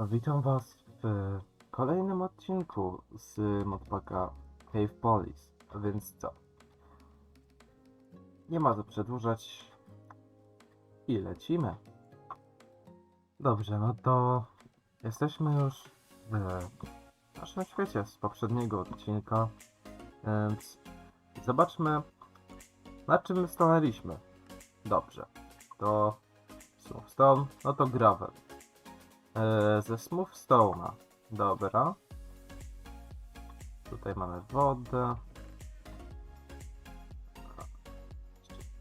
Witam Was w kolejnym odcinku z modpaka Cave Police. Więc co? Nie ma co przedłużać i lecimy. Dobrze, no to jesteśmy już w naszym świecie z poprzedniego odcinka, więc zobaczmy na czym my stanęliśmy. Dobrze, to Stone, no to gravel. E, ze Smooth Stone'a. Dobra. Tutaj mamy wodę.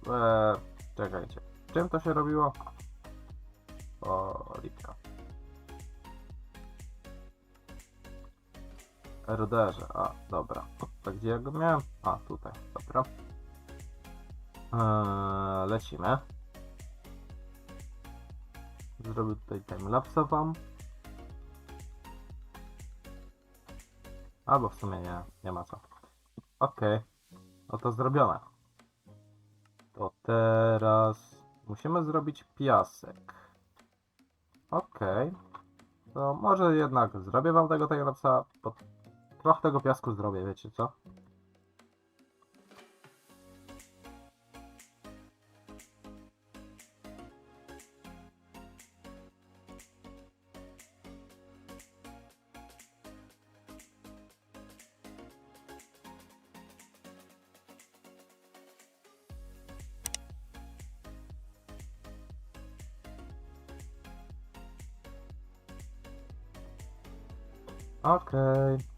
E, czekajcie. Czym to się robiło? O, lipka. Ruderze. A, dobra. To gdzie ja go miałem? A, tutaj. Dobra. Eee, lecimy. Zrobię tutaj timelapsa wam. Albo w sumie nie, nie ma co. Okej, no to zrobione. To teraz musimy zrobić piasek. Okej. To może jednak zrobię wam tego timelapsa, trochę tego piasku zrobię, wiecie co?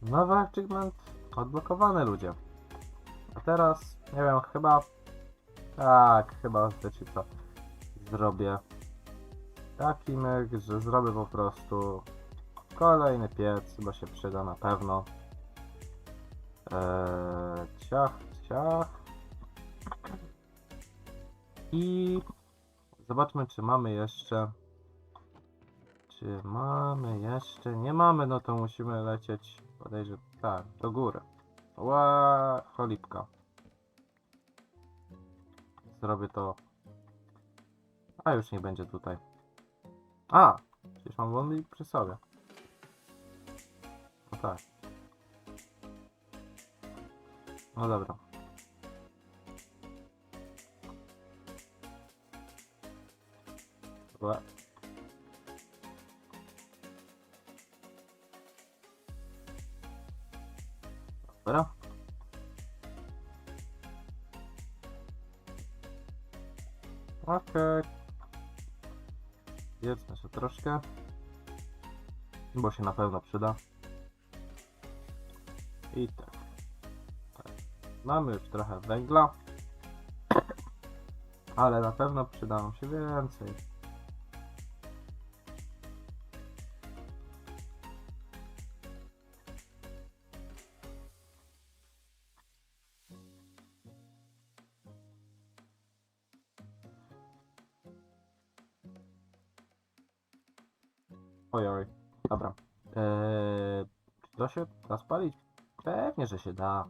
Nowy achievement odblokowany ludzie. A teraz, nie wiem, chyba... Tak, chyba wiecie co. Zrobię taki myk, że zrobię po prostu kolejny piec, bo się przyda na pewno. Eee, ciach, ciach. I zobaczmy, czy mamy jeszcze czy mamy jeszcze? Nie mamy, no to musimy lecieć, podejrzewam, tak, do góry. Ła, cholipka. Zrobię to. A już nie będzie tutaj. A! Przecież mam wolny przy sobie. No tak. No dobra. Ła. Okej. Jedzmy się troszkę. Bo się na pewno przyda. I tak. tak. Mamy już trochę węgla. Ale na pewno przyda nam się więcej. Oj, oj. Dobra. Eee, czy to się da spalić? Pewnie, że się da.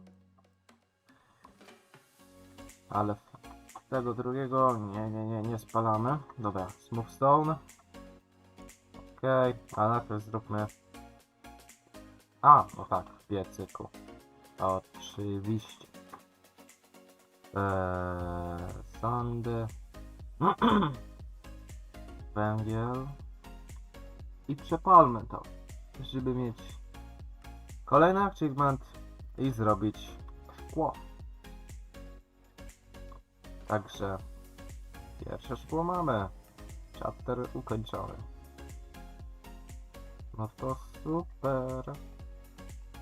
Ale tego drugiego nie, nie, nie, nie spalamy. Dobra, smooth stone. Okej, a najpierw zróbmy... A, no tak, w piecyku. Oczywiście. Eee, sandy. Węgiel i przepalmy to, żeby mieć kolejny achievement i zrobić szkło. Także pierwsze szkło mamy. Chapter ukończony. No to super.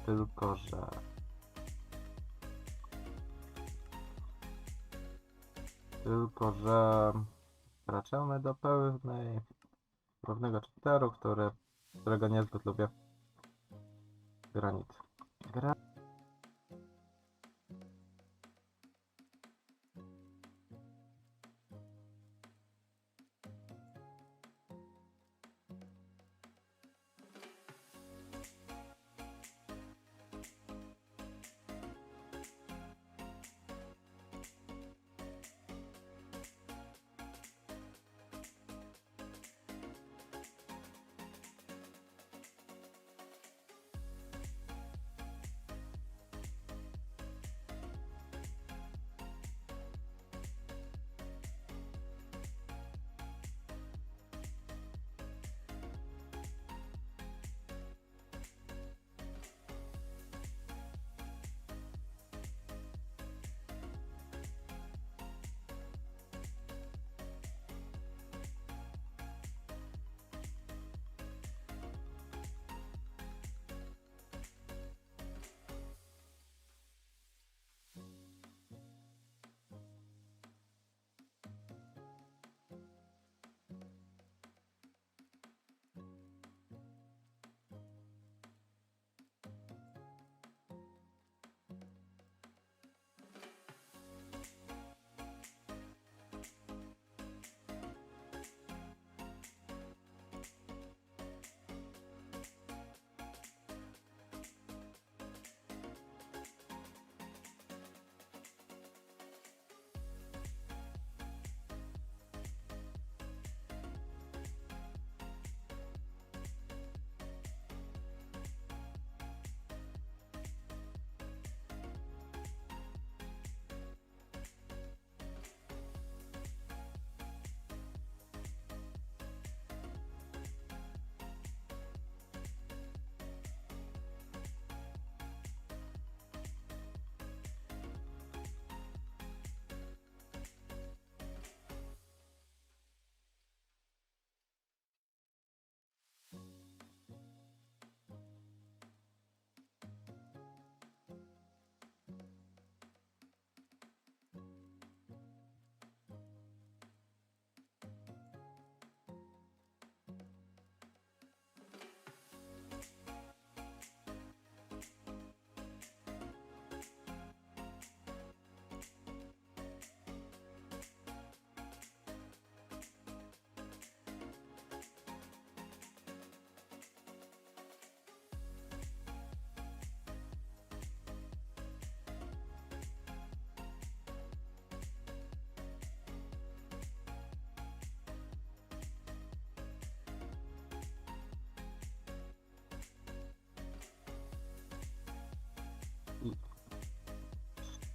Tylko, że... Tylko, że wracamy do pełnej pewnego chapteru, który, którego niezbyt lubię. Granit. Gra...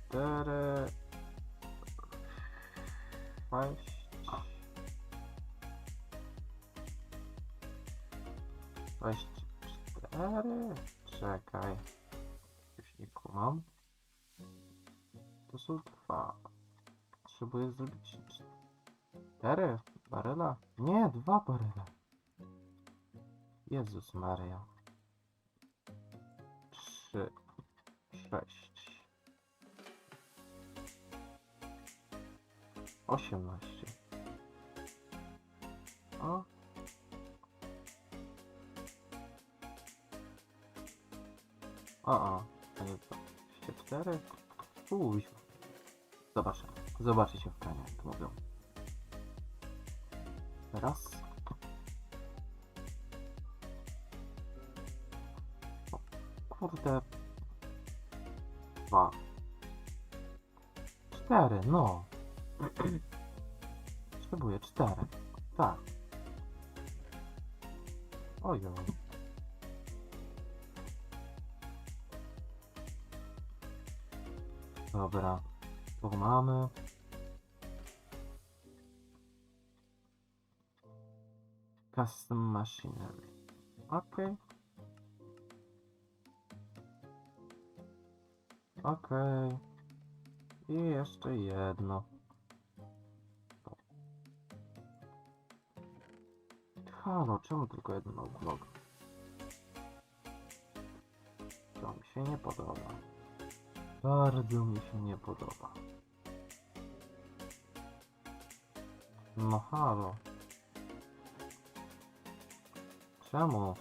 cztery, sześć, sześć, cztery, czekaj, już nie kumam. To są dwa. Potrzebuję zrobić cztery baryla? Nie, dwa baryle. Jezus Maria. Trzy, sześć, osiemnaście. O. O, o, to dwadzieścia cztery. Uj. Zobaczę. Zobaczycie w kanie, jak mówią. Raz. O, kurde. Dwa. Cztery, no. Potrzebuję cztery. Tak. Ojoj. Dobra. Tu mamy. Custom machinery. Okej. Okej. I jeszcze jedno. Halo, czemu tylko jeden vlog? To mi się nie podoba. Bardzo mi się nie podoba. No halo. Czemu?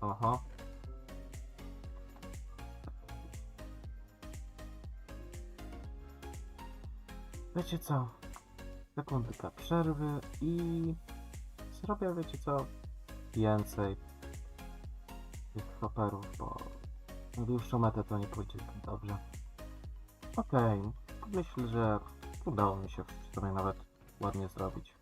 Aha. Wiecie co? Sekundka przerwy i zrobię, wiecie co? Więcej tych hopperów, bo na dłuższą metę to nie pójdzie dobrze. Okej, myślę, że udało mi się w sumie nawet ładnie zrobić.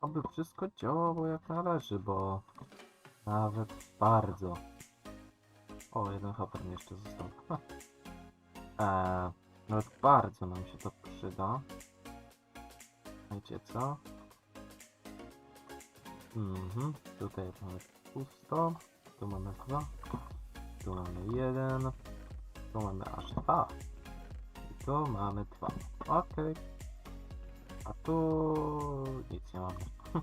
Oby wszystko działało jak należy, bo nawet bardzo. O, jeden hopper jeszcze został. Eee, nawet bardzo nam się to przyda. Wiecie co? Mhm, tutaj mamy pusto. Tu mamy dwa. Tu mamy jeden. Tu mamy aż dwa. I tu mamy dwa. Okej. A tu nic nie mamy.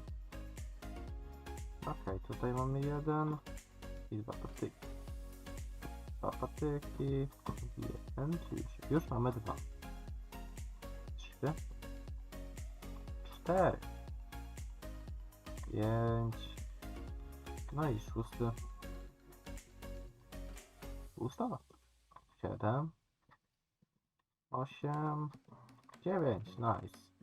Okej, tutaj mamy jeden i dwa patyki. Dwa patyki, jeden, czyli już mamy dwa. Trzy, cztery, pięć, no i szósty. Ustawa. Siedem, osiem, dziewięć, nice.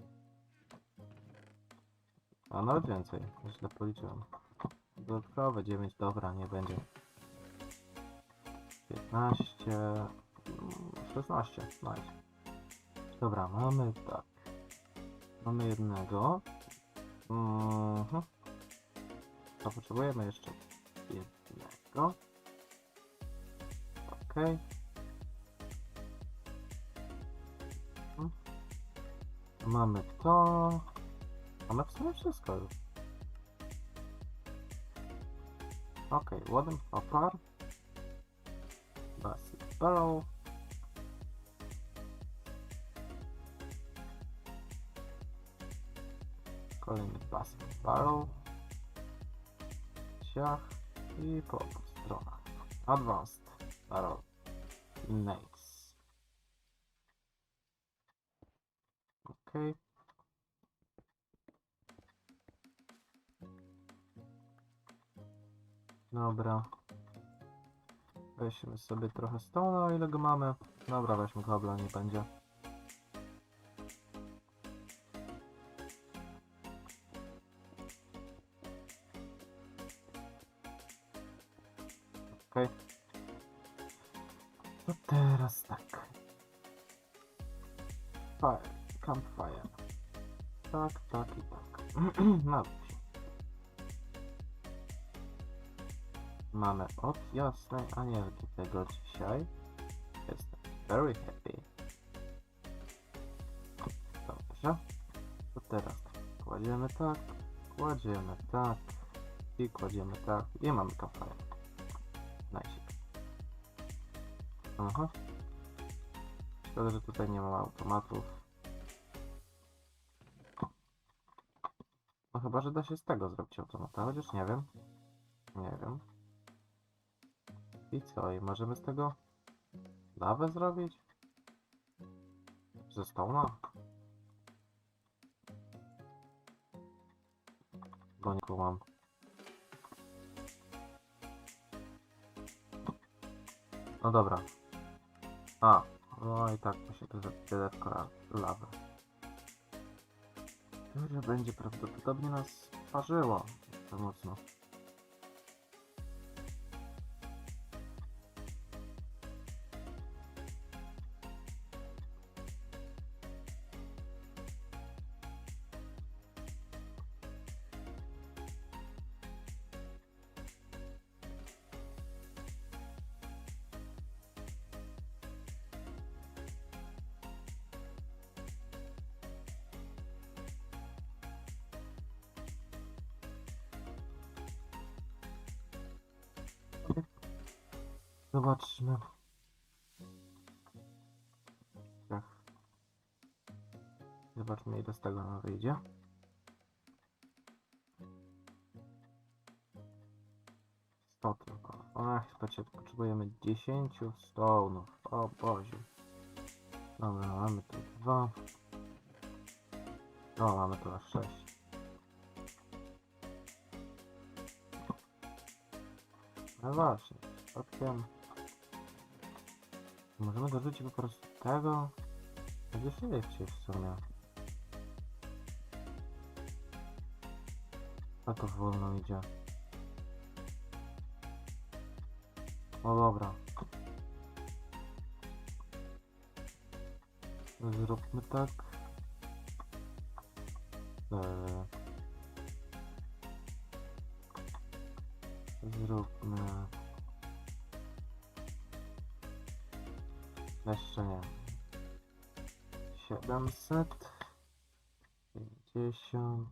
A nawet więcej, źle policzyłem. Dodatkowe 9, dobra, nie będzie. 15, mm, 16, nice. Dobra, mamy tak. Mamy jednego. Mhm. Potrzebujemy jeszcze jednego. Okej. Mhm. Mamy to. Mamy w sumie wszystko już. Okej, okay, ładem. Basy barrel. Kolejny basy barrel. Ciach i po obu stronach. Advanced barrel. Nice. Okej. Dobra. Weźmy sobie trochę stona, o ile go mamy. Dobra, weźmy kobla, nie będzie. Okej. To teraz tak. Fire. Campfire. Tak, tak i tak. Na Mamy od jasnej anielki tego dzisiaj. Jestem very happy. Dobrze. To teraz. Kładziemy tak, kładziemy tak i kładziemy tak i mamy campfire. Nice. Aha. Szkoda, że tutaj nie ma automatów. No chyba, że da się z tego zrobić automata, chociaż nie wiem. Nie wiem. I co? I możemy z tego lawę zrobić? Ze stołna? Bo nie kumam. No dobra. A, no i tak musi to tyle lawy. Które będzie prawdopodobnie nas parzyło za mocno. Zobaczmy. Tak. Zobaczmy ile z tego nam wyjdzie. Sto tylko. Ach, patrzcie, potrzebujemy 10 stonów. O Boże. Dobra, mamy tu dwa. O, mamy tu aż 6. No właśnie, przypadkiem możemy dorzucić po prostu tego. Będzie szybciej w sumie. A to wolno idzie. O dobra. Zróbmy tak. 700. 50.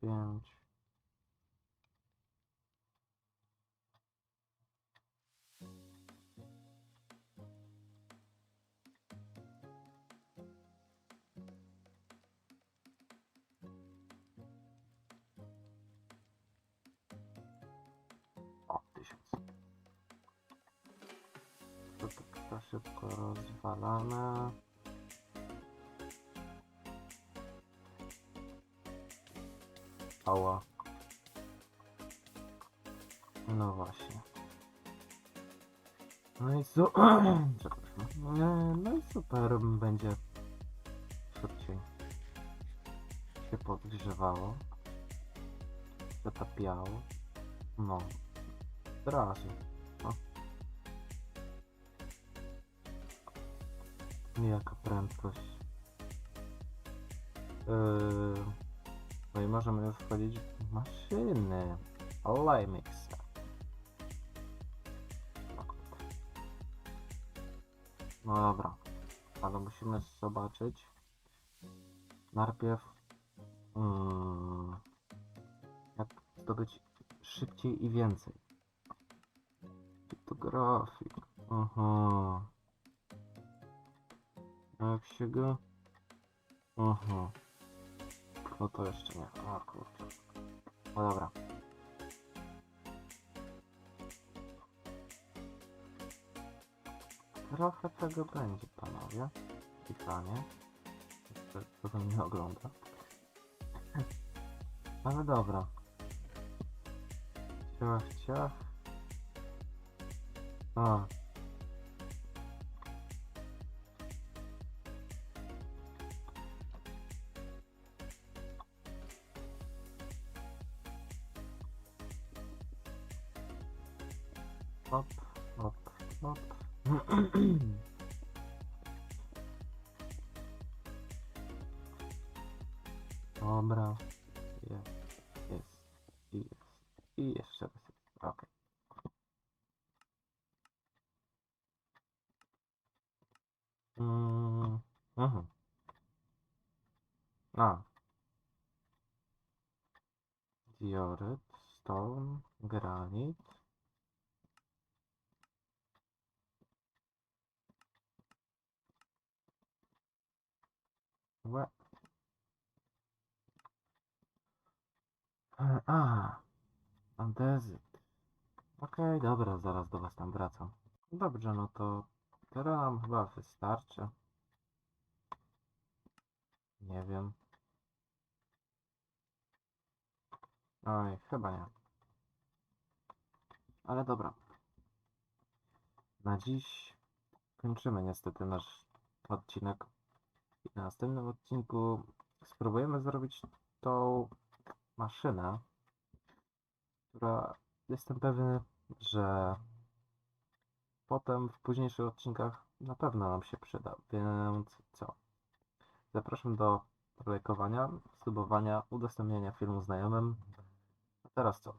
55. O, 1000. To tak szybko rozwalamy. Ała. No właśnie. No i su... No i super będzie szybciej się podgrzewało. Zatapiało. No. Razu. Jaka prędkość. Yy... No i możemy wchodzić w maszyny. Olej. No dobra. Ale musimy zobaczyć. Najpierw mm, jak zdobyć szybciej i więcej. Fotografik. Aha. Jak się go? Aha. No to jeszcze nie. O kurczę. No dobra. Trochę tego będzie, panowie. I panie. Kto mnie ogląda. Ale dobra. Ciach, ciach. A. Hop, hop, hop. Dobra. Jest, jest, i jeszcze raz. Okej. Mm, mhm. A. Stone, granit. Łe. E, A, andezyt. Okej, dobra, zaraz do was tam wracam. Dobrze, no to teraz nam chyba wystarczy. Nie wiem. Oj, chyba nie. Ale dobra. Na dziś kończymy niestety nasz odcinek. Na następnym odcinku spróbujemy zrobić tą maszynę, która jestem pewny, że potem w późniejszych odcinkach na pewno nam się przyda. Więc co? Zapraszam do lajkowania, subowania, udostępniania filmu znajomym. A teraz co?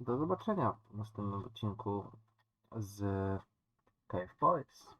Do zobaczenia w następnym odcinku z Cave Boys.